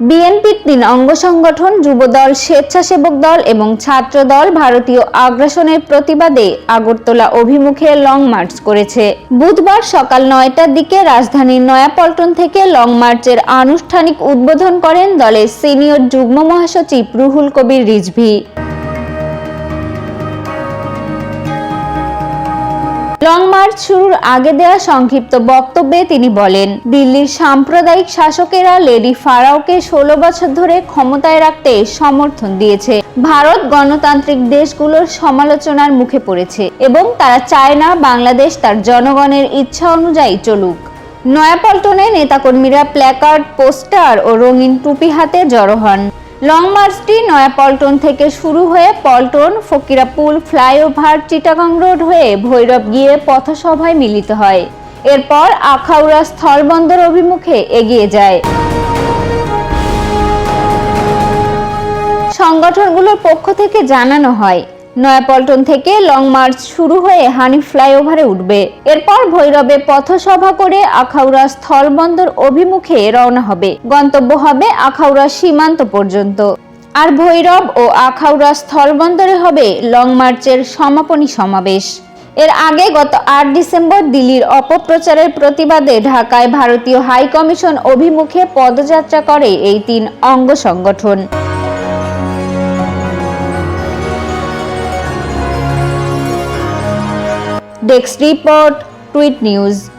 বিএনপির তিন অঙ্গ সংগঠন, যুবদল, স্বেচ্ছাসেবক দল এবং ছাত্র দল ভারতীয় আগ্রাসনের প্রতিবাদে আগরতলা অভিমুখে লং মার্চ করেছে। বুধবার সকাল নয়টার দিকে রাজধানীর নয়াপল্টন থেকে লং মার্চের আনুষ্ঠানিক উদ্বোধন করেন দলের সিনিয়র যুগ্ম মহাসচিব রুহুল কবির রিজভী। মার্চ শুরুর আগে দেওয়া সংক্ষিপ্ত বক্তব্যে তিনি বলেন, দিল্লির সাম্প্রদায়িক শাসকেরা লেডি ফারাওকে ষোলো বছর ধরে ক্ষমতায় রাখতে সমর্থন দিয়েছে। ভারত গণতান্ত্রিক দেশগুলোর সমালোচনার মুখে পড়েছে এবং তারা চায় না বাংলাদেশ তার জনগণের ইচ্ছা অনুযায়ী চলুক। নয়াপল্টনে নেতাকর্মীরা প্ল্যাকার্ড, পোস্টার ও রঙিন টুপি হাতে জড়ো হন। লং মার্চটি নয়াপল্টন থেকে শুরু হয়ে পল্টন, ফকিরাপুল, ফ্লাইওভার, চিটাগাং রোড হয়ে ভৈরব গিয়ে পথসভায় মিলিত হয়। এরপর আখাউড়া স্থলবন্দর অভিমুখে এগিয়ে যায়। সংগঠনগুলোর পক্ষ থেকে জানানো হয় নয়াপল্টন থেকে লং মার্চ শুরু হয়ে হানি ফ্লাইওভারে উঠবে। এরপর ভৈরবে পথসভা করে আখাউড়া স্থলবন্দর অভিমুখে রওনা হবে। গন্তব্য হবে আখাউড়া সীমান্ত পর্যন্ত। আর ভৈরব ও আখাউড়া স্থলবন্দরে হবে লং মার্চের সমাপনী সমাবেশ। এর আগে গত আট ডিসেম্বর দিল্লির অপপ্রচারের প্রতিবাদে ঢাকায় ভারতীয় হাই কমিশন অভিমুখে পদযাত্রা করে এই তিন অঙ্গ সংগঠন। Dex Report, Tweet News.